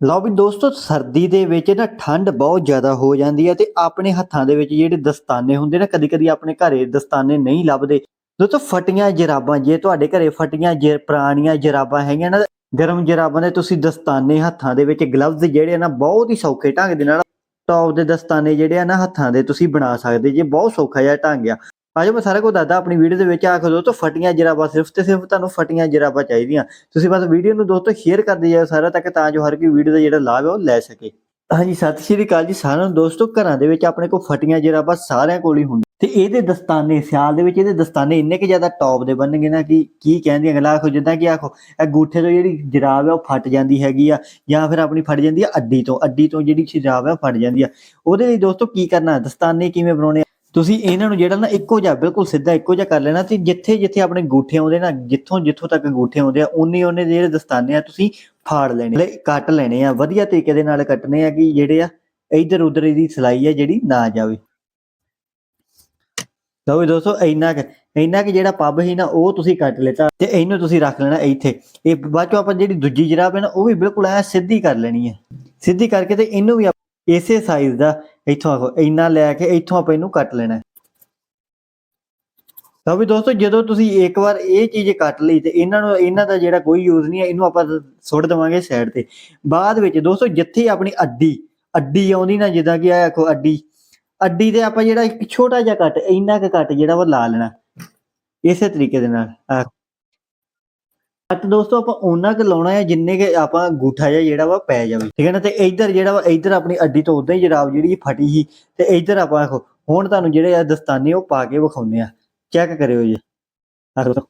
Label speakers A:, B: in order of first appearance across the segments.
A: ਲਓ ਵੀ ਦੋਸਤੋ, ਸਰਦੀ ਦੇ ਵਿੱਚ ਨਾ ਠੰਡ ਬਹੁਤ ਜ਼ਿਆਦਾ ਹੋ ਜਾਂਦੀ ਹੈ ਤੇ ਆਪਣੇ ਹੱਥਾਂ ਦੇ ਵਿੱਚ ਜਿਹੜੇ ਦਸਤਾਨੇ ਹੁੰਦੇ ਨਾ ਕਦੀ ਕਦੀ ਆਪਣੇ ਘਰੇ ਦਸਤਾਨੇ ਨਹੀਂ ਲੱਭਦੇ। ਦੋਸਤੋ, ਫਟੀਆਂ ਜਰਾਬਾਂ, ਜੇ ਤੁਹਾਡੇ ਘਰੇ ਫਟੀਆਂ ਜੇ, ਪੁਰਾਣੀਆਂ ਜਰਾਬਾਂ ਹੈਗੀਆਂ ਨਾ, ਗਰਮ ਜਰਾਬਾਂ ਦੇ ਤੁਸੀਂ ਦਸਤਾਨੇ ਹੱਥਾਂ ਦੇ ਵਿੱਚ, ਗਲਵਜ਼ ਜਿਹੜੇ ਆ ਨਾ, ਬਹੁਤ ਹੀ ਸੌਖੇ ਢੰਗ ਦੇ ਨਾਲ, ਟੌਪ ਦੇ ਦਸਤਾਨੇ ਜਿਹੜੇ ਆ ਨਾ, ਹੱਥਾਂ ਦੇ ਤੁਸੀਂ ਬਣਾ ਸਕਦੇ ਜੇ, ਬਹੁਤ ਸੌਖਾ ਜਿਹਾ ਢੰਗ ਆ। ਆਜੋ ਮੈਂ ਸਾਰਾ ਕੁਝ ਦੱਸਦਾ, ਆਪਣੀ ਵੀਡੀਓ ਦੇ ਵਿੱਚ ਆਖ ਦੋ, ਤਾਂ ਫਟੀਆਂ ਜਰਾਬਾਂ ਸਿਰਫ ਤੇ ਸਿਰਫ ਤੁਹਾਨੂੰ ਫਟੀਆਂ ਜਰਾਬਾਂ ਚਾਹੀਦੀਆਂ। ਤੁਸੀਂ ਬਸ ਵੀਡੀਓ ਨੂੰ ਦੋਸਤੋ ਸ਼ੇਅਰ ਕਰਦੇ ਜਾਓ ਸਾਰਾ ਤੱਕ ਤਾਂ ਜੋ ਹਰ ਕੋਈ ਵੀਡੀਓ ਦਾ ਜਿਹੜਾ ਲਾਭ ਹੈ ਉਹ ਲੈ ਸਕੇ। ਹਾਂਜੀ, ਸਤਿ ਸ਼੍ਰੀ ਅਕਾਲ ਜੀ ਸਾਰਿਆਂ ਨੂੰ। ਦੋਸਤੋ, ਘਰਾਂ ਦੇ ਵਿੱਚ ਆਪਣੇ ਕੋਲ ਫਟੀਆਂ ਜਰਾਬਾਂ ਸਾਰਿਆਂ ਕੋਲ ਹੀ ਹੁੰਦੀਆਂ ਤੇ ਇਹਦੇ ਦਸਤਾਨੇ, ਸਿਆਲ ਦੇ ਵਿੱਚ ਇਹਦੇ ਦਸਤਾਨੇ ਇੰਨੇ ਕਿ ਜ਼ਿਆਦਾ ਟੌਪ ਦੇ ਬਣਨਗੇ ਨਾ ਕਿ ਕੀ ਕਹਿੰਦੀਆਂ ਗੱਲਾਂ, ਆਖੋ, ਜਿੱਦਾਂ ਕਿ ਆਖੋ, ਇਹ ਗੂਠੇ ਤੋਂ ਜਿਹੜੀ ਜਰਾਬ ਹੈ ਉਹ ਫਟ ਜਾਂਦੀ ਹੈਗੀ ਆ, ਜਾਂ ਫਿਰ ਆਪਣੀ ਫਟ ਜਾਂਦੀ ਆ ਅੱਡੀ ਤੋਂ ਅੱਡੀ ਤੋਂ ਜਿਹੜੀ ਜਰਾਬ ਹੈ ਉਹ ਫਟ ਜਾਂਦੀ ਆ। ਉਹਦੇ ਲਈ ਦੋਸਤੋ ਕੀ ਕਰਨਾ, ਦਸਤਾਨੇ ਕਿਵੇਂ ਬਣਾਉਣੇ ਆ? ਤੁਸੀਂ ਇਹਨਾਂ ਨੂੰ ਜਿਹੜਾ ਨਾ ਇੱਕੋ ਜਿਹਾ, ਬਿਲਕੁਲ ਸਿੱਧਾ ਇੱਕੋ ਜਿਹਾ ਕਰ ਲੈਣਾ ਤੇ ਜਿੱਥੇ ਜਿੱਥੇ ਆਪਣੇ ਗੂਠੇ ਆਉਂਦੇ ਨਾ, ਜਿੱਥੋਂ ਜਿੱਥੋਂ ਤੱਕ ਗੂਠੇ ਆਉਂਦੇ ਆ ਉਨੇ ਉਨੇ ਜਿਹੜੇ ਦਸਤਾਨੇ ਆ ਤੁਸੀਂ ਫਾੜ ਲੈਣੇ ਲੈ ਕੱਟ ਲੈਣੇ ਆ, ਵਧੀਆ ਤਰੀਕੇ ਦੇ ਨਾਲ ਕੱਟਣੇ ਆ ਕਿ ਜਿਹੜੇ ਆ, ਇਧਰ ਉਧਰ ਇਹਦੀ ਸਲਾਈ ਆ ਜਿਹੜੀ ਨਾ ਜਾਵੇ। ਲਓ ਦੋਸਤੋ, ਇੰਨਾ ਕਿ ਇੰਨਾ ਕਿ ਜਿਹੜਾ ਪੱਬ ਸੀ ਨਾ, ਉਹ ਤੁਸੀਂ ਕੱਟ ਲਿੱਤਾ ਤੇ ਇਹਨੂੰ ਤੁਸੀਂ ਰੱਖ ਲੈਣਾ ਇੱਥੇ। ਇਹ ਬਾਅਦ ਚੋਂ ਆਪਾਂ ਜਿਹੜੀ ਦੂਜੀ ਜਰਾਬ ਹੈ ਨਾ, ਉਹ ਵੀ ਬਿਲਕੁਲ ਐ ਸਿੱਧੀ ਕਰ ਲੈਣੀ ਹੈ ਸਿੱਧੀ ਕਰਕੇ ਤੇ ਇਹਨੂੰ ਵੀ ਆਪਾਂ ਇਸੇ ਸਾਈਜ਼ ਦਾ ਇੱਥੋਂ ਆਖੋ, ਇੰਨਾ ਲੈ ਕੇ ਇੱਥੋਂ ਆਪਾਂ ਇਹਨੂੰ ਕੱਟ ਲੈਣਾ ਹੈ। ਤਾਂ ਵੀ ਦੋਸਤੋ, ਜਦੋਂ ਤੁਸੀਂ ਇੱਕ ਵਾਰ ਇਹ ਚੀਜ਼ ਕੱਟ ਲਈ ਤੇ ਇਹਨਾਂ ਨੂੰ, ਇਹਨਾਂ ਦਾ ਜਿਹੜਾ ਕੋਈ ਯੂਜ਼ ਨਹੀਂ ਹੈ, ਇਹਨੂੰ ਆਪਾਂ ਸੁੱਟ ਦੇਵਾਂਗੇ ਸਾਈਡ ਤੇ ਬਾਅਦ ਵਿੱਚ ਦੋਸਤੋ, ਜਿੱਥੇ ਆਪਣੀ ਅੱਡੀ ਅੱਡੀ ਆਉਂਦੀ ਨਾ, ਜਿੱਦਾਂ ਕਿ ਆ ਆਖੋ ਅੱਡੀ ਅੱਡੀ ਤੇ ਆਪਾਂ ਜਿਹੜਾ ਇੱਕ ਛੋਟਾ ਜਿਹਾ ਕੱਟ, ਇੰਨਾ ਕੁ ਕੱਟ ਜਿਹੜਾ ਉਹ ਲਾ ਲੈਣਾ ਇਸੇ ਤਰੀਕੇ ਦੇ ਨਾਲ ਕੱਟ ਦੋਸਤੋ ਆਪਾਂ ਉਹਨਾਂ ਕੁ ਲਾਉਣਾ ਹੈ ਜਿੰਨੇ ਕਿ ਆਪਾਂ ਗੂਠਾ ਜਿਹਾ ਜਿਹੜਾ ਵਾ ਪੈ ਜਾਵੇ, ਠੀਕ ਹੈ ਨਾ? ਤੇ ਇੱਧਰ ਜਿਹੜਾ ਵਾ, ਇੱਧਰ ਆਪਣੀ ਅੱਡੀ ਤੋਂ ਉਦਾਂ ਹੀ ਜਰਾਬ ਜਿਹੜੀ ਫਟੀ ਸੀ, ਤੇ ਇੱਧਰ ਆਪਾਂ ਆਖੋ, ਹੁਣ ਤੁਹਾਨੂੰ ਜਿਹੜੇ ਆ ਦਸਤਾਨੇ ਉਹ ਪਾ ਕੇ ਵਿਖਾਉਂਦੇ ਆ। ਚੈੱਕ ਕਰਿਓ ਜੀ। ਆਹ ਦੋਸਤੋ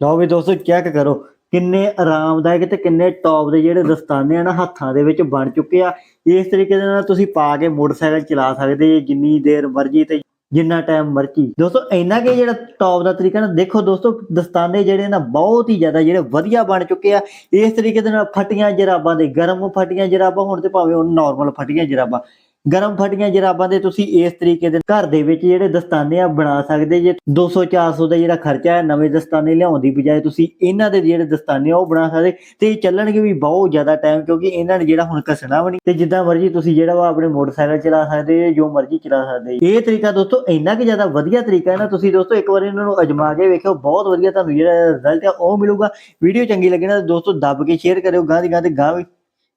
A: ਲਓ ਵੀ ਦੋਸਤੋ, ਚੈੱਕ ਕਰੋ, ਕਿੰਨੇ ਆਰਾਮਦਾਇਕ ਤੇ ਕਿੰਨੇ ਟੌਪ ਦੇ ਜਿਹੜੇ ਦਸਤਾਨੇ ਆ ਨਾ ਹੱਥਾਂ ਦੇ ਵਿੱਚ ਬਣ ਚੁੱਕੇ ਆ। ਇਸ ਤਰੀਕੇ ਦੇ ਨਾਲ ਤੁਸੀਂ ਪਾ ਕੇ ਮੋਟਰਸਾਈਕਲ ਚਲਾ ਸਕਦੇ ਜੇ ਜਿੰਨੀ ਦੇਰ ਮਰਜ਼ੀ ਤੇ ਜਿੰਨਾ ਟਾਈਮ ਮਰਜ਼ੀ। ਦੋਸਤੋ, ਇੰਨਾ ਕਿ ਜਿਹੜਾ ਟੌਪ ਦਾ ਤਰੀਕਾ ਨਾ, ਦੇਖੋ ਦੋਸਤੋ, ਦਸਤਾਨੇ ਜਿਹੜੇ ਨਾ ਬਹੁਤ ਹੀ ਜ਼ਿਆਦਾ ਜਿਹੜੇ ਵਧੀਆ ਬਣ ਚੁੱਕੇ ਆ। ਇਸ ਤਰੀਕੇ ਦੇ ਨਾਲ ਫਟੀਆਂ ਜਰਾਬਾਂ ਦੇ, ਗਰਮ ਫਟੀਆਂ ਜਰਾਬਾਂ ਹੁਣ ਤੇ ਭਾਵੇਂ ਉਹ ਨਾਰਮਲ ਫਟੀਆਂ ਜਰਾਬਾਂ। ਗਰਮ ਫਟੀਆਂ ਜਰਾਬਾਂ ਦੇ ਤੁਸੀਂ ਇਸ ਤਰੀਕੇ ਦੇ ਘਰ ਦੇ ਵਿੱਚ ਜਿਹੜੇ ਦਸਤਾਨੇ ਆ ਬਣਾ ਸਕਦੇ ਜੇ। 200 400 ਦਾ ਜਿਹੜਾ ਖਰਚਾ ਹੈ, ਨਵੇਂ ਦਸਤਾਨੇ ਲਿਆਉਣ ਦੀ ਬਜਾਏ ਤੁਸੀਂ ਇਹਨਾਂ ਦੇ ਜਿਹੜੇ ਦਸਤਾਨੇ ਆ ਉਹ ਬਣਾ ਸਕਦੇ। ਤੇ ਚੱਲਣਗੇ ਵੀ ਬਹੁਤ ਜ਼ਿਆਦਾ ਟਾਈਮ ਕਿਉਂਕਿ ਇਹਨਾਂ ਨੇ ਜਿਹੜਾ ਹੁਣ ਘਸਣਾ ਵੀ ਨਹੀਂ। ਤੇ ਜਿੱਦਾਂ ਮਰਜ਼ੀ ਤੁਸੀਂ ਜਿਹੜਾ ਵਾ ਆਪਣੇ ਮੋਟਰਸਾਈਕਲ ਚਲਾ ਸਕਦੇ ਜੋ ਮਰਜ਼ੀ ਚਲਾ ਸਕਦੇ। ਇਹ ਤਰੀਕਾ ਦੋਸਤੋ ਇੰਨਾ ਕਿ ਜ਼ਿਆਦਾ ਵਧੀਆ ਤਰੀਕਾ ਹੈ ਨਾ ਤੁਸੀਂ ਦੋਸਤੋ ਇੱਕ ਵਾਰ ਇਹਨਾਂ ਨੂੰ ਅਜਮਾ ਕੇ ਵੇਖਿਓ, ਬਹੁਤ ਵਧੀਆ ਤੁਹਾਨੂੰ ਜਿਹੜਾ ਰਿਜ਼ਲਟ ਆ ਉਹ ਮਿਲੂਗਾ। ਵੀਡੀਓ ਚੰਗੀ ਲੱਗੇ ਨਾ ਦੋਸਤੋ ਦੱਬ ਕੇ ਸ਼ੇਅਰ ਕਰਿਓ ਗਾਂ ਦੀ ਗਾਂ ਤੇ ਗਾਂ ਵੀ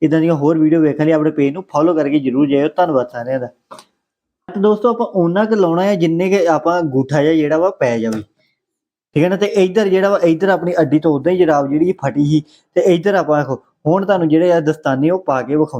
A: ਇਦਾਂ ਦੀਆਂ ਹੋਰ ਵੀਡੀਓ ਵੇਖਣ ਲਈ ਆਪਣੇ ਪੇਜ ਨੂੰ ਫੋਲੋ ਕਰਕੇ ਜਰੂਰ ਜਾਇਓ। ਧੰਨਵਾਦ ਸਾਰਿਆਂ ਦਾ। ਤੇ ਦੋਸਤੋ, ਆਪਾਂ ਉਹਨਾਂ ਕੁ ਲਾਉਣਾ ਹੈ ਜਿੰਨੇ ਕਿ ਆਪਾਂ ਗੂਠਾ ਜਿਹਾ ਜਿਹੜਾ ਵਾ ਪੈ ਜਾਵੇ। ਠੀਕ ਹੈ ਨਾ? ਤੇ ਇੱਧਰ ਜਿਹੜਾ ਵਾ, ਇਧਰ ਆਪਣੀ ਅੱਡੀ ਤੋਂ ਉਦਾਂ ਹੀ ਜਰਾਬ ਜਿਹੜੀ ਫਟੀ ਸੀ, ਤੇ ਇੱਧਰ ਆਪਾਂ ਆਖੋ ਹੁਣ ਤੁਹਾਨੂੰ ਜਿਹੜੇ ਆ ਦਸਤਾਨੇ ਉਹ ਪਾ ਕੇ ਵਿਖਾਉਂਦੇ